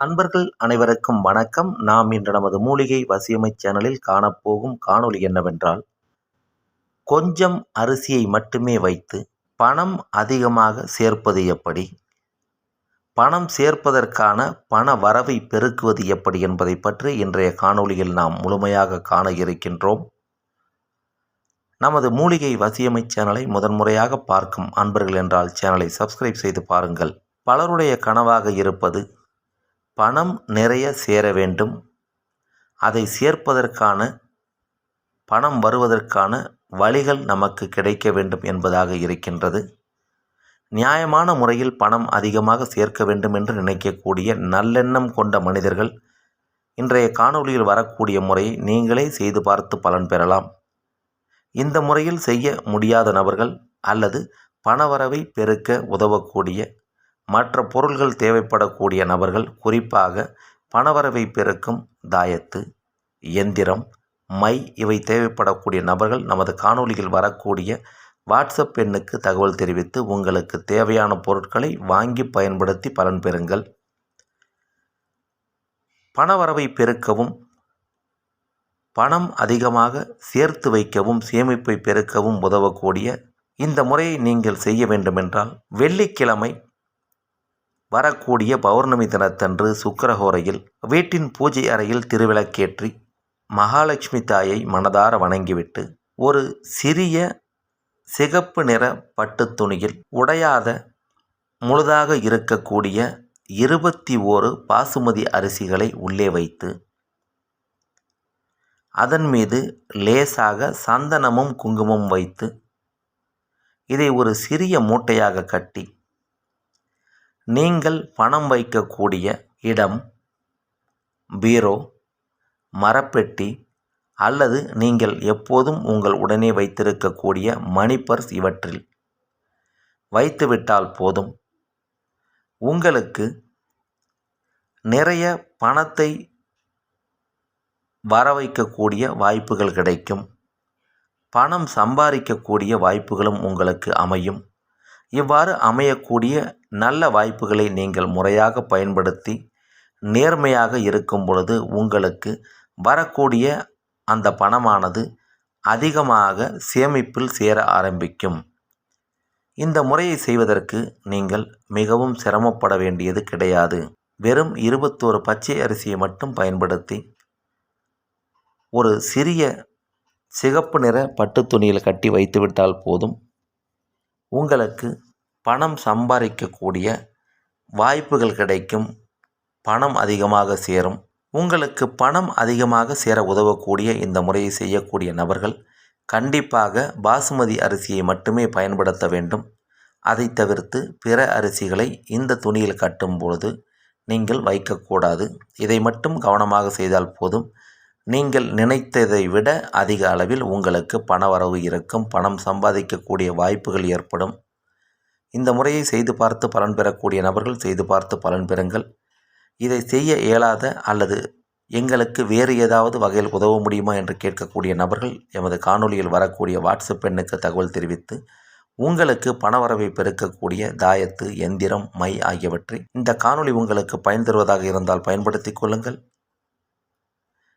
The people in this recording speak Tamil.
அன்பர்கள் அனைவருக்கும் வணக்கம். நாம் இன்று நமது மூலிகை வசியமை சேனலில் காணப்போகும் காணொளி என்னவென்றால் கொஞ்சம் அரிசியை மட்டுமே வைத்து பணம் அதிகமாக சேர்ப்பது எப்படி? பணம் சேர்ப்பதற்கான பண வரவை பெருக்குவது எப்படி என்பதை பற்றி இன்றைய காணொளியில் நாம் முழுமையாக காண இருக்கின்றோம். நமது மூலிகை வசியமை சேனலை முதன்முறையாக பார்க்கும் அன்பர்கள் என்றால் சேனலை சப்ஸ்கிரைப் செய்து பாருங்கள். பலருடைய கனவாக இருப்பது பணம் நிறைய சேர வேண்டும். அதை சேர்ப்பதற்கான பணம் வருவதற்கான வழிகள் நமக்கு கிடைக்க வேண்டும் என்பதாக இருக்கின்றது. நியாயமான முறையில் பணம் அதிகமாக சேர்க்க வேண்டும் என்று நினைக்கக்கூடிய நல்லெண்ணம் கொண்ட மனிதர்கள் இன்றைய காணொளியில் வரக்கூடிய முறையை நீங்களே செய்து பார்த்து பலன் பெறலாம். இந்த முறையில் செய்ய முடியாத நபர்கள் அல்லது பணவரவை பெருக்க உதவக்கூடிய மற்ற பொருள்கள் தேவைப்படக்கூடிய நபர்கள் குறிப்பாக பணவரவை பெருக்கும் தாயத்து எந்திரம் மை இவை தேவைப்படக்கூடிய நபர்கள் நமது காணொளியில் வரக்கூடிய வாட்ஸ்அப் எண்ணுக்கு தகவல் தெரிவித்து உங்களுக்கு தேவையான பொருட்களை வாங்கி பயன்படுத்தி பலன் பெறுங்கள். பணவரவை பெருக்கவும் பணம் அதிகமாக சேர்த்து வைக்கவும் சேமிப்பை பெருக்கவும் உதவக்கூடிய இந்த முறையை நீங்கள் செய்ய வேண்டுமென்றால் வெள்ளிக்கிழமை வரக்கூடிய பௌர்ணமி தினத்தன்று சுக்கரஹோரையில் வீட்டின் பூஜை அறையில் திருவிளக்கேற்றி மகாலட்சுமி தாயை மனதார வணங்கிவிட்டு ஒரு சிறிய சிகப்பு நிற பட்டு துணியில் உடையாத முழுதாக இருக்கக்கூடிய இருபத்தி ஓரு பாசுமதி அரிசிகளை உள்ளே வைத்து அதன் மீது லேசாக சந்தனமும் குங்குமம் வைத்து இதை ஒரு சிறிய மூட்டையாக கட்டி நீங்கள் பணம் வைக்கக்கூடிய இடம் பீரோ மரப்பெட்டி அல்லது நீங்கள் எப்போதும் உங்கள் உடனே வைத்திருக்கக்கூடிய மணி பர்ஸ் இவற்றில் வைத்துவிட்டால் போதும். உங்களுக்கு நிறைய பணத்தை வர வைக்கக்கூடிய வாய்ப்புகள் கிடைக்கும். பணம் சம்பாதிக்கக்கூடிய வாய்ப்புகளும் உங்களுக்கு அமையும். இவ்வாறு அமையக்கூடிய நல்ல வாய்ப்புகளை நீங்கள் முறையாக பயன்படுத்தி நேர்மையாக இருக்கும் பொழுது உங்களுக்கு வரக்கூடிய அந்த பணமானது அதிகமாக சேமிப்பில் சேர ஆரம்பிக்கும். இந்த முறையை செய்வதற்கு நீங்கள் மிகவும் சிரமப்பட வேண்டியது கிடையாது. வெறும் இருபத்தோரு பச்சை அரிசியை மட்டும் பயன்படுத்தி ஒரு சிறிய சிகப்பு நிற பட்டு துணியில் கட்டி வைத்துவிட்டால் போதும். உங்களுக்கு பணம் சம்பாதிக்கக்கூடிய வாய்ப்புகள் கிடைக்கும். பணம் அதிகமாக சேரும். உங்களுக்கு பணம் அதிகமாக சேர உதவக்கூடிய இந்த முறையை செய்யக்கூடிய நபர்கள் கண்டிப்பாக பாசுமதி அரிசியை மட்டுமே பயன்படுத்த வேண்டும். அதை தவிர்த்து பிற அரிசிகளை இந்த துணியில் கட்டும் பொழுது நீங்கள் வைக்கக்கூடாது. இதை மட்டும் கவனமாக செய்தால் போதும். நீங்கள் நினைத்ததை விட அதிக அளவில் உங்களுக்கு பணவரவு இருக்கும். பணம் சம்பாதிக்கக்கூடிய வாய்ப்புகள் ஏற்படும். இந்த முறையை செய்து பார்த்து பலன் பெறக்கூடிய நபர்கள் செய்து பார்த்து பலன் பெறுங்கள். இதை செய்ய இயலாத அல்லது எங்களுக்கு வேறு ஏதாவது வகையில் உதவ முடியுமா என்று கேட்கக்கூடிய நபர்கள் எமது காணொலியில் வரக்கூடிய வாட்ஸ்அப் எண்ணுக்கு தகவல் தெரிவித்து உங்களுக்கு பணவரவை பெருக்கக்கூடிய தாயத்து எந்திரம் மை ஆகியவற்றை இந்த காணொளி உங்களுக்கு பயன் தருவதாக இருந்தால் பயன்படுத்தி கொள்ளுங்கள்.